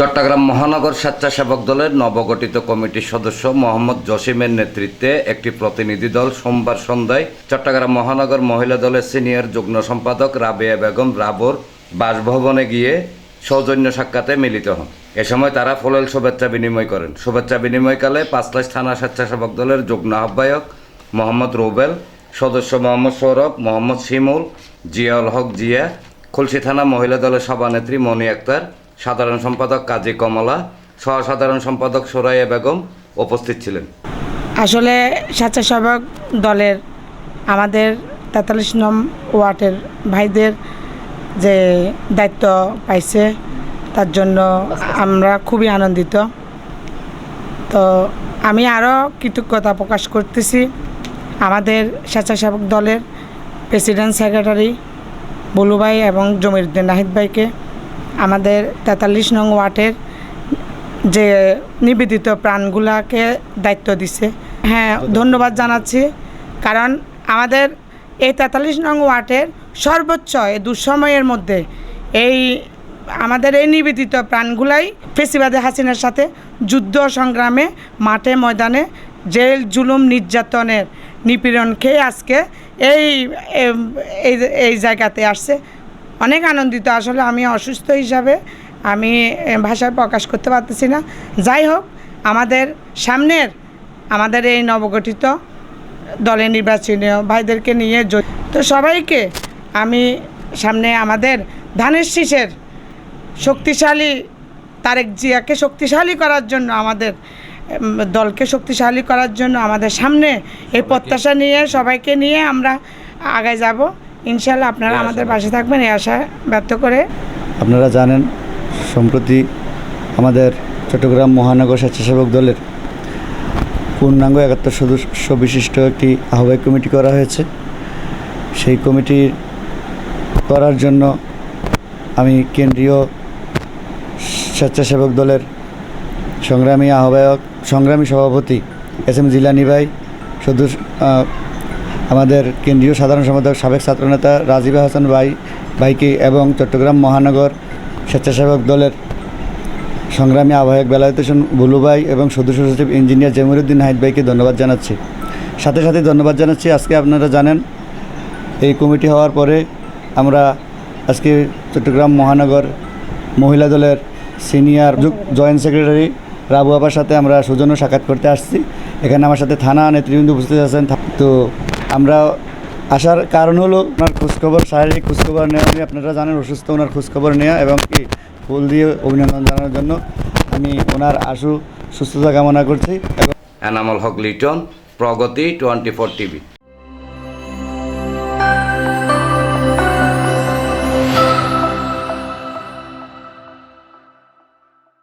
চট্টগ্রাম মহানগর স্বেচ্ছাসেবক দলের নবগঠিত কমিটির সদস্য মোহাম্মদ জসিমের নেতৃত্বে একটি প্রতিনিধি দল সোমবার সন্ধ্যায় চট্টগ্রাম মহানগর মহিলা দলের সিনিয়র যুগ্ম সম্পাদক রাবেয়া বেগম রাবর বাসভবনে গিয়ে সৌজন্য সাক্ষাতে মিলিত হন। এ সময় তারা ফলেল শুভেচ্ছা বিনিময় করেন। শুভেচ্ছা বিনিময়কালে পাঁচলাশ থানা স্বেচ্ছাসেবক দলের যুগ্ম আহ্বায়ক মোহাম্মদ রুবেল, সদস্য মোহাম্মদ সৌরভ, মোহাম্মদ শিমুল, জিয়াউল হক জিয়া, খুলশি থানা মহিলা দলের সভানেত্রী মনি আক্তার সাধারণ সম্পাদক কাজী কমলা সহ সাধারণ সম্পাদক সোরাইয়া বেগম উপস্থিত ছিলেন। আসলে স্বেচ্ছাসেবক দলের আমাদের তেতাল্লিশ নম ওয়ার্ডের ভাইদের যে দায়িত্ব পাইছে, তার জন্য আমরা খুবই আনন্দিত। তো আমি আরও কৃতজ্ঞতা প্রকাশ করতেছি আমাদের স্বেচ্ছাসেবক দলের প্রেসিডেন্ট সেক্রেটারি বুলু ভাই এবং জমিরুদ্দিন নাহিদ ভাইকে। আমাদের তেতাল্লিশ নং ওয়ার্ডের যে নিবেদিত প্রাণগুলাকে দায়িত্ব দিছে। হ্যাঁ ধন্যবাদ। জানাচ্ছি। কারণ আমাদের এই তেতাল্লিশ নং ওয়ার্ডের সর্বোচ্চ এই দুঃসময়ের মধ্যে এই আমাদের এই নিবেদিত প্রাণগুলাই ফেসিবাদে হাসিনার সাথে যুদ্ধ সংগ্রামে মাঠে ময়দানে জেল জুলুম নির্যাতনের নিপীড়ন খেয়ে আজকে এই এই এই জায়গাতে আসছে। অনেক আনন্দিত। আসলে আমি অসুস্থ হিসাবে আমি ভাষায় প্রকাশ করতে পারতেছি না। যাই হোক আমাদের সামনের আমাদের এই নবগঠিত দলের নির্বাচনীয় ভাইদেরকে নিয়ে তো সবাইকে আমি সামনে আমাদের ধানের শীষের শক্তিশালী তারেক জিয়াকে শক্তিশালী করার জন্য আমাদের দলকে শক্তিশালী করার জন্য আমাদের সামনে এই প্রত্যাশা নিয়ে সবাইকে নিয়ে আমরা আগায় যাব। ইনশাল্লাহ আপনারা আমাদের পাশে থাকবেন এই আশা ব্যক্ত করে। আপনারা জানেন সম্প্রতি আমাদের চট্টগ্রাম মহানগর স্বেচ্ছাসেবক দলের পূর্ণাঙ্গ একাত্তর সদস্য বিশিষ্ট একটি আহ্বায়ক কমিটি করা হয়েছে। সেই কমিটি করার জন্য আমি কেন্দ্রীয় স্বেচ্ছাসেবক দলের সংগ্রামী আহ্বায়ক সংগ্রামী সভাপতি এস এম জিলানি ভাই সদস্য আমাদের কেন্দ্রীয় সাধারণ সম্পাদক, সাবেক ছাত্রনেতা রাজীব হাসান ভাই, ভাইকে এবং চট্টগ্রাম মহানগর স্বেচ্ছাসেবক দলের সংগ্রামী আহ্বায়ক বেলায়েত হোসেন বুলু ভাই এবং সদস্য সচিব ইঞ্জিনিয়ার জমিরুদ্দিন হাইদ ভাইকে ধন্যবাদ জানাচ্ছি। সাথে সাথে ধন্যবাদ জানাচ্ছি, আজকে আপনারা জানেন, এই কমিটি হওয়ার পরে আমরা আজকে চট্টগ্রাম মহানগর মহিলা দলের সিনিয়র জয়েন্ট সেক্রেটারি রাবু আপার সাথে আমরা সৌজন্য সাক্ষাৎ করতে আসছি। এখানে আমার সাথে থানা নেতৃবৃন্দ উপস্থিত আছেন। তো আমরা আসার কারণ হলো ওনার খোঁজখবর, শারীরিক খোঁজখবর নেওয়া। নিয়ে আপনারা জানেন অসুস্থ ওনার খোঁজখবর নেওয়া এবং কি ফুল দিয়ে অভিনন্দন জানানোর জন্য আমি ওনার আশু, সুস্থতা কামনা করছি। এবং এনামল হক লিটন, প্রগতি, টোয়েন্টি ফোর টিভি।